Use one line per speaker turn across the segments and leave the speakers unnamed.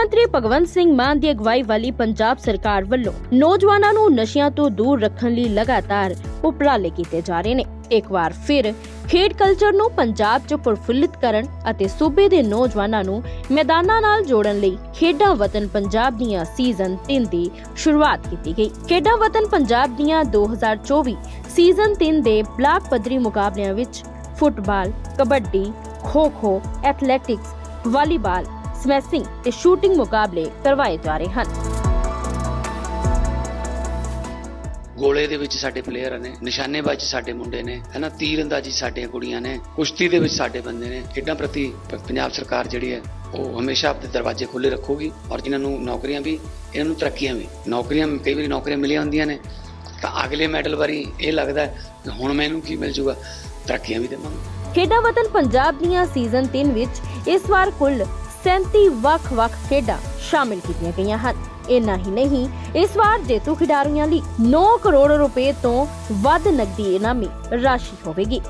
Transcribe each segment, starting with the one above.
ਮੰਤਰੀ ਭਗਵੰਤ ਸਿੰਘ ਮਾਨ ਦੀ ਅਗਵਾਈ ਵਾਲੀ ਪੰਜਾਬ ਸਰਕਾਰ ਵੱਲੋਂ ਨੌਜਵਾਨਾਂ ਨੂੰ ਨਸ਼ਿਆਂ ਤੋਂ ਦੂਰ ਰੱਖਣ ਲਈ ਲਗਾਤਾਰ ਉਪਰਾਲੇ ਕੀਤੇ ਜਾ ਰਹੇ ਨੇ। ਇੱਕ ਵਾਰ ਫਿਰ ਖੇਡ ਕਲਚਰ ਨੂੰ ਪੰਜਾਬ 'ਚ ਪ੍ਰਫੁੱਲਿਤ ਕਰਨ ਅਤੇ ਸੂਬੇ ਦੇ ਨੌਜਵਾਨਾਂ ਨੂੰ ਮੈਦਾਨਾਂ ਨਾਲ ਜੋੜਨ ਲਈ ਖੇਡਾਂ ਵਤਨ ਪੰਜਾਬ ਦੀਆਂ ਸੀਜ਼ਨ 3 ਦੀ ਸ਼ੁਰੂਆਤ ਕੀਤੀ ਗਈ। ਖੇਡਾਂ ਵਤਨ ਪੰਜਾਬ ਦੀਆਂ 2024 ਸੀਜ਼ਨ 3 ਦੇ ਬਲਾਕ ਪੱਧਰੀ ਮੁਕਾਬਲਿਆਂ ਵਿੱਚ football, kabaddi, kho-kho athletics volleyball smashing ਤੇ ਸ਼ੂਟਿੰਗ ਮੁਕਾਬਲੇ ਕਰਵਾਏ ਜਾ ਰਹੇ ਹਨ।
ਗੋਲੇ ਦੇ ਵਿੱਚ ਸਾਡੇ ਪਲੇਅਰ ਨੇ ਨਿਸ਼ਾਨੇਬਾਜ਼ੀ ਸਾਡੇ ਮੁੰਡੇ ਨੇ ਹਨਾ ਤੀਰ ਅੰਦਾਜ਼ੀ ਸਾਡੀਆਂ ਕੁੜੀਆਂ ਨੇ ਕੁਸ਼ਤੀ ਦੇ ਵਿੱਚ ਸਾਡੇ ਬੰਦੇ ਨੇ ਖੇਡਾਂ ਪ੍ਰਤੀ ਪੰਜਾਬ ਸਰਕਾਰ ਜਿਹੜੀ ਹੈ ਉਹ ਹਮੇਸ਼ਾ ਆਪਣੇ ਦਰਵਾਜ਼ੇ ਖੁੱਲੇ ਰੱਖੂਗੀ ਔਰ ਜਿਨ੍ਹਾਂ ਨੂੰ ਨੌਕਰੀਆਂ ਵੀ ਇਹਨਾਂ ਨੂੰ ਤਰੱਕੀਆਂ ਵੀ ਨੌਕਰੀਆਂ ਕਈ ਵਾਰੀ ਨੌਕਰੀਆਂ ਮਿਲੀਆਂ ਹੁੰਦੀਆਂ ਨੇ ਤਾਂ ਅਗਲੇ ਮੈਡਲ ਵਾਰੀ ਇਹ ਲੱਗਦਾ ਕਿ ਹੁਣ ਮੈਨੂੰ ਕੀ ਮਿਲ ਜੂਗਾ ਤਰੱਕੀਆਂ ਵੀ ਦੇਵਾਂਗੇ।
ਖੇਡਾਂ ਵਤਨ ਪੰਜਾਬ ਦੀਆਂ ਸੀਜ਼ਨ 3 ਵਿੱਚ ਇਸ ਵਾਰ ਕੁੱਲ 37 ਵੱਖ-ਵੱਖ ਖੇਡਾਂ ਸ਼ਾਮਿਲ ਕੀਤੀਆਂ ਗਈਆਂ ਹਨ। ਇੰਨਾ ਹੀ ਨਹੀਂ, ਇਸ ਵਾਰ ਜੇਤੂ ਖਿਡਾਰੀਆਂ ਲਈ 9 ਕਰੋੜ ਰੁਪਏ ਤੋਂ ਵੱਧ ਨਕਦੀ ਇਨਾਮੀ ਰਾਸ਼ੀ ਹੋਵੇਗੀ।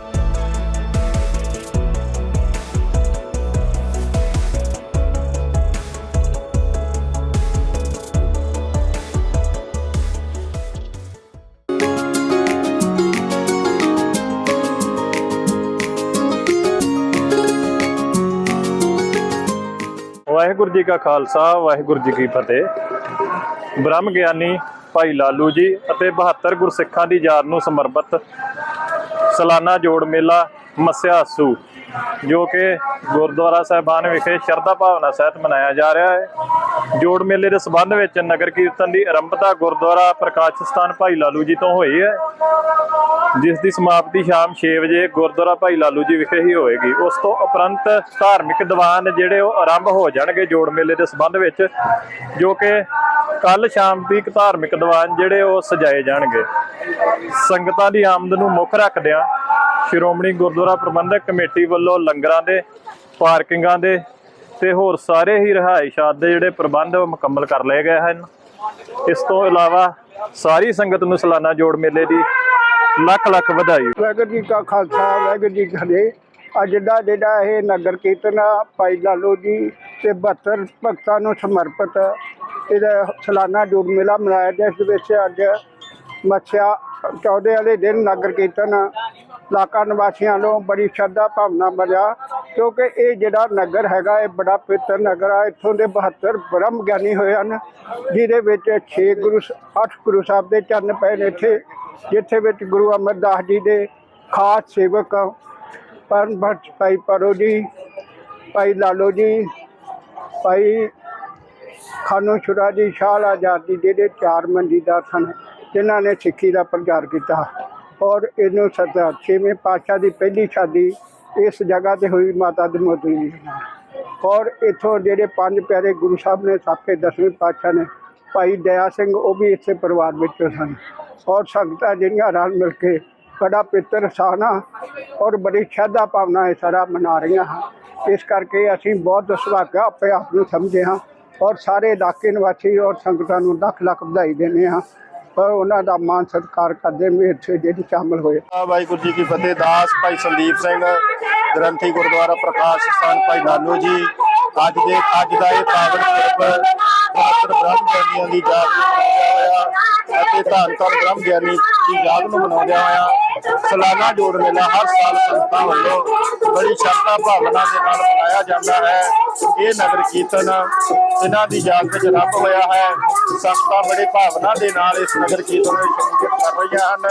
ਵਾਹਿਗੁਰੂ ਜੀ ਕਾ ਖਾਲਸਾ, ਵਾਹਿਗੁਰੂ ਜੀ ਕੀ ਫਤਿਹ। ਬ੍ਰਹਮ ਗਿਆਨੀ ਭਾਈ ਲਾਲੂ ਜੀ ਅਤੇ 72 ਗੁਰਸਿੱਖਾਂ ਦੀ ਯਾਦ ਨੂੰ ਸਮਰਪਿਤ ਸਲਾਨਾ ਜੋੜ ਮੇਲਾ ਮੱਸਿਆਸੂ ਜੋ ਕਿ ਗੁਰਦੁਆਰਾ ਸਾਹਿਬਾਨ ਵਿਖੇ ਸ਼ਰਧਾ ਭਾਵਨਾ ਸਹਿਤ ਮਨਾਇਆ ਜਾ ਰਿਹਾ ਹੈ। ਜੋੜ ਮੇਲੇ ਦੇ ਸਬੰਧ ਵਿੱਚ ਨਗਰ ਕੀਰਤਨ ਦੀ ਆਰੰਭਤਾ ਗੁਰਦੁਆਰਾ ਪ੍ਰਕਾਸ਼ ਸਥਾਨ ਭਾਈ ਲਾਲੂ ਜੀ ਤੋਂ ਹੋਈ ਹੈ। ਜਿਸ ਦੀ ਸਮਾਪਤੀ ਸ਼ਾਮ 6 ਵਜੇ ਗੁਰਦੁਆਰਾ ਭਾਈ ਲਾਲੂ ਜੀ ਵਿਖੇ ਹੀ ਹੋਏਗੀ। ਉਸ ਤੋਂ ਉਪਰੰਤ ਧਾਰਮਿਕ ਦੀਵਾਨ ਜਿਹੜੇ ਉਹ ਆਰੰਭ ਹੋ ਜਾਣਗੇ ਜੋੜ ਮੇਲੇ ਦੇ ਸਬੰਧ ਵਿੱਚ, ਜੋ ਕਿ ਕੱਲ ਸ਼ਾਮ ਦੀ ਇੱਕ ਧਾਰਮਿਕ ਦੀਵਾਨ ਜਿਹੜੇ ਉਹ ਸਜਾਏ ਜਾਣਗੇ। ਸੰਗਤਾਂ ਦੀ ਆਮਦ ਨੂੰ ਮੁੱਖ ਰੱਖਦਿਆਂ ਸ਼੍ਰੋਮਣੀ ਗੁਰਦੁਆਰਾ ਪ੍ਰਬੰਧਕ ਕਮੇਟੀ ਵੱਲੋਂ ਲੰਗਰਾਂ ਦੇ ਪਾਰਕਿੰਗਾਂ ਦੇ ਤੇ ਹੋਰ ਸਾਰੇ ਹੀ ਰਿਹਾਇਸ਼ਾਤ ਦੇ ਜਿਹੜੇ ਪ੍ਰਬੰਧ ਉਹ ਮੁਕੰਮਲ ਕਰ ਲਏ ਗਏ ਹਨ। ਇਸ ਤੋਂ ਇਲਾਵਾ ਸਾਰੀ ਸੰਗਤ ਨੂੰ ਸਾਲਾਨਾ ਜੋੜ ਮੇਲੇ ਦੀ ਲੱਖ ਲੱਖ ਵਧਾਈ।
ਵਾਹਿਗੁਰੂ ਜੀ ਕਾ ਖਾਲਸਾ ਵਾਹਿਗੁਰੂ ਜੀ ਕੀ ਫਤਿਹ। ਅੱਜ ਦਾ ਜਿਹੜਾ ਇਹ ਨਗਰ ਕੀਰਤਨ ਆ, ਭਾਈ ਲਾਲੋ ਜੀ ਤੇ 72 ਭਗਤਾਂ ਨੂੰ ਸਮਰਪਿਤ ਇਹਦਾ ਸਾਲਾਨਾ ਜੋੜ ਮੇਲਾ ਮਨਾਇਆ ਗਿਆ। ਇਸ ਵਿੱਚ ਅੱਜ ਮੱਛਿਆ ਚੌਦੇ ਵਾਲੇ ਦਿਨ ਨਗਰ ਕੀਰਤਨ ਇਲਾਕਾ ਨਿਵਾਸੀਆਂ ਨੂੰ ਬੜੀ ਸ਼ਰਧਾ ਭਾਵਨਾ ਮਿਲਿਆ ਕਿਉਂਕਿ ਇਹ ਜਿਹੜਾ ਨਗਰ ਹੈਗਾ, ਇਹ ਬੜਾ ਪਵਿੱਤਰ ਨਗਰ ਆ। ਇੱਥੋਂ ਦੇ 72 ਬ੍ਰਹਮ ਗਿਆਨੀ ਹੋਏ ਹਨ, ਜਿਹਦੇ ਵਿੱਚ 6 ਗੁਰੂ 8 ਗੁਰੂ ਸਾਹਿਬ ਦੇ ਚਰਨ ਪਏ ਨੇ ਇੱਥੇ, ਜਿੱਥੇ ਵਿੱਚ ਗੁਰੂ ਅਮਰਦਾਸ ਜੀ ਦੇ ਖਾਸ ਸੇਵਕ ਪਰਮ ਭਗਤ ਭਾਈ ਪਰੋ ਜੀ, ਭਾਈ ਲਾਲੋ ਜੀ, ਭਾਈ ਖਾਨੋ ਛੁਰਾ ਜੀ ਸ਼ਾਹ ਆਜ਼ਾਦੀ ਜੀ ਦੇ ਚਾਰ ਮੰਜੀਦਾਰ ਸਨ, ਜਿਨ੍ਹਾਂ ਨੇ ਸਿੱਖੀ ਦਾ ਪ੍ਰਚਾਰ ਕੀਤਾ। ਔਰ ਇਹਨੂੰ ਸਦਾ ਛੇਵੇਂ ਪਾਤਸ਼ਾਹ ਦੀ ਪਹਿਲੀ ਸ਼ਾਦੀ ਇਸ ਜਗ੍ਹਾ ਤੇ ਹੋਈ, ਮਾਤਾ ਦੀ ਮੋਦੀ ਜੀ ਨਾਲ ਔਰ ਇਥੋਂ ਜਿਹੜੇ ਪੰਜ ਪਿਆਰੇ ਗੁਰੂ ਸਾਹਿਬ ਨੇ ਸਾਕੇ ਦਸਵੇਂ ਪਾਤਸ਼ਾਹ ਨੇ, ਭਾਈ ਦਇਆ ਸਿੰਘ, ਉਹ ਵੀ ਇਸੇ ਪਰਿਵਾਰ ਵਿੱਚੋਂ ਸਨ। ਔਰ ਸੰਗਤਾਂ ਜਿਹੜੀਆਂ ਰਲ ਮਿਲ ਕੇ ਬੜਾ ਪਿੱਤਰ ਸਾਨਾ ਔਰ ਬੜੀ ਸ਼ਰਧਾ ਭਾਵਨਾ ਇਹ ਸਾਰਾ ਮਨਾ ਰਹੀਆਂ ਹਨ। ਇਸ ਕਰਕੇ ਅਸੀਂ ਬਹੁਤ ਸੁਭਾਗਾ ਆਪਣੇ ਆਪ ਨੂੰ ਸਮਝੇ ਹਾਂ। ਔਰ ਸਾਰੇ ਇਲਾਕੇ ਨਿਵਾਸੀ ਔਰ ਸੰਗਤਾਂ ਨੂੰ ਲੱਖ ਲੱਖ ਵਧਾਈ ਦਿੰਦੇ ਹਾਂ। ਔਰ ਉਹਨਾਂ ਦਾ ਮਾਨ ਸਤਿਕਾਰ ਕਰਦੇ ਮੇਰੇ ਇੱਥੇ ਜਿਹੜੇ ਸ਼ਾਮਲ ਹੋਏ।
ਵਾਹਿਗੁਰੂ ਜੀ ਕੀ ਫਤਿਹ, ਦਾਸ ਭਾਈ ਸੰਦੀਪ ਸਿੰਘ, ਗ੍ਰੰਥੀ ਗੁਰਦੁਆਰਾ ਪ੍ਰਕਾਸ਼ ਸਥਾਨ ਭਾਈ ਨਾਨੂ ਜੀ। ਅੱਜ ਦੇ, ਅੱਜ ਦਾ ਇਹ ਪਾਵਨ ਪੁਰਬ ਮਾਤਰ ਬ੍ਰਹਮ ਗਿਆਨੀਆਂ ਦੀ ਯਾਦ ਨੂੰ ਮਨਾਉਂਦਿਆਂ ਹੋਇਆ, ਅਤੇ ਧੰਨ ਧੰਨ ਬ੍ਰਹਮ ਗਿਆਨੀ ਦੀ ਯਾਦ ਨੂੰ ਮਨਾਉਂਦਿਆਂ ਹੋਇਆ। ਸਾਲਾਨਾ ਜੋੜ ਮੇਲਾ ਹਰ ਸਾਲ ਸੰਗਤਾਂ ਵੱਲੋਂ ਬੜੀ ਸ਼ਰਧਾ ਭਾਵਨਾ ਦੇ ਨਾਲ ਮਨਾਇਆ ਜਾਂਦਾ ਹੈ ਇਹ ਨਗਰ ਕੀਰਤਨ ਇਹਨਾਂ ਦੀ ਯਾਦ ਵਿੱਚ ਆਰੰਭ ਹੋਇਆ ਹੈ ਸੰਗਤਾਂ ਬੜੇ ਭਾਵਨਾ ਦੇ ਨਾਲ ਇਸ ਨਗਰ ਕੀਰਤਨ ਵਿੱਚ ਸ਼ਮੂਲੀਅਤ ਕਰ ਰਹੀਆਂ ਹਨ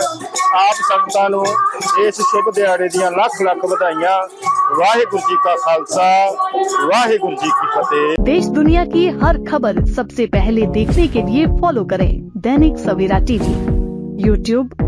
ਆਪ ਸੰਗਤਾਂ ਨੂੰ ਇਸ ਸ਼ੁਭ ਦਿਹਾੜੇ ਦੀਆਂ ਲੱਖ ਲੱਖ ਵਧਾਈਆਂ ਵਾਹਿਗੁਰੂ ਜੀ ਕਾ ਖਾਲਸਾ ਵਾਹਿਗੁਰੂ ਜੀ ਕੀ ਫਤਿਹ
देश दुनिया की हर खबर सबसे पहले देखने के लिए फॉलो करें दैनिक सवेरा टीवी यूट्यूब